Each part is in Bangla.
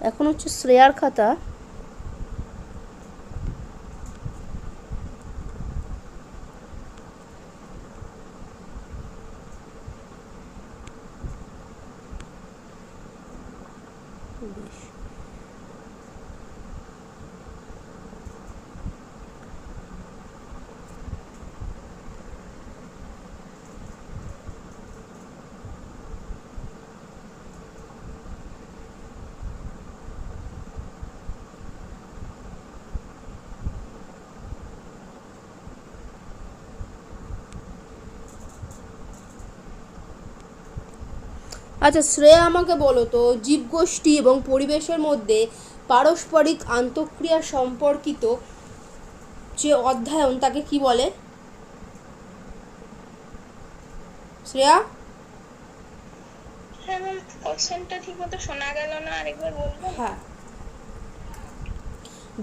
এখন হচ্ছে শ্রেয়ার খাতা বেশ। আচ্ছা শ্রেয়া আমাকে বলো তো জীবগোষ্ঠী এবং পরিবেশের মধ্যে পারস্পরিক আন্তঃক্রিয়া সম্পর্কিত যে অধ্যয়ন তাকে কি বলে? শ্রেয়া? হ্যাঁ ম্যাম কোশ্চেনটা ঠিক শোনা গেল না আরেকবার বলবেন হ্যাঁ।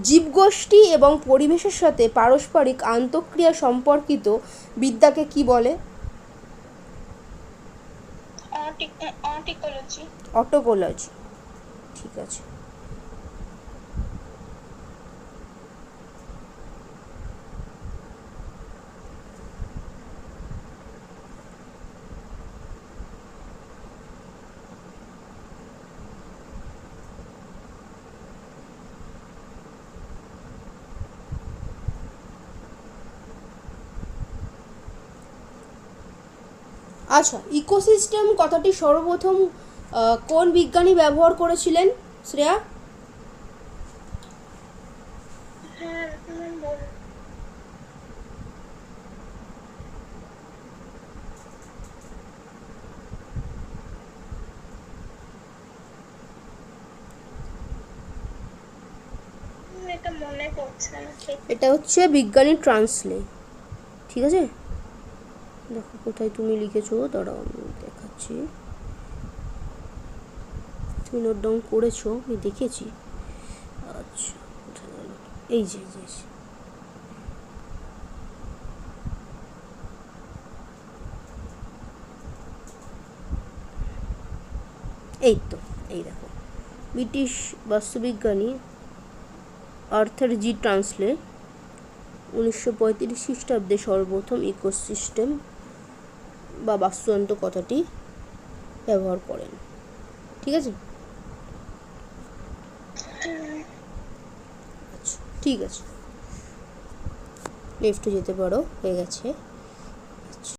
জীবগোষ্ঠী এবং পরিবেশের সাথে পারস্পরিক আন্তঃক্রিয়া সম্পর্কিত বিদ্যাকে কি বলে? অটিকোলজি অটোকোলজি ঠিক আছে। আচ্ছা ইকোসিস্টেম কথাটি সর্বপ্রথম কোন বিজ্ঞানী ব্যবহার করেছিলেন শ্রেয়া? হ্যাঁ এটা হচ্ছে বিজ্ঞানী ট্রান্সলে ঠিক আছে? দেখো কোথায় তুমি লিখেছো? দাঁড়াও আমি দেখাচ্ছি। তুমি নোট ডাউন করেছ? আমি দেখেছি। আচ্ছা এই যে এই যে, এই তো এই দেখো। ব্রিটিশ বাস্তুবিজ্ঞানী আর্থার জি ট্রান্সলে উনিশশো পঁয়ত্রিশ খ্রিস্টাব্দে সর্বপ্রথম ইকোসিস্টেম বা বাস্তুতন্ত্র কথাটি ব্যবহার করেন। ঠিক আছে? আচ্ছা ঠিক আছে। লেফটে যেতে পারো, হয়ে গেছে।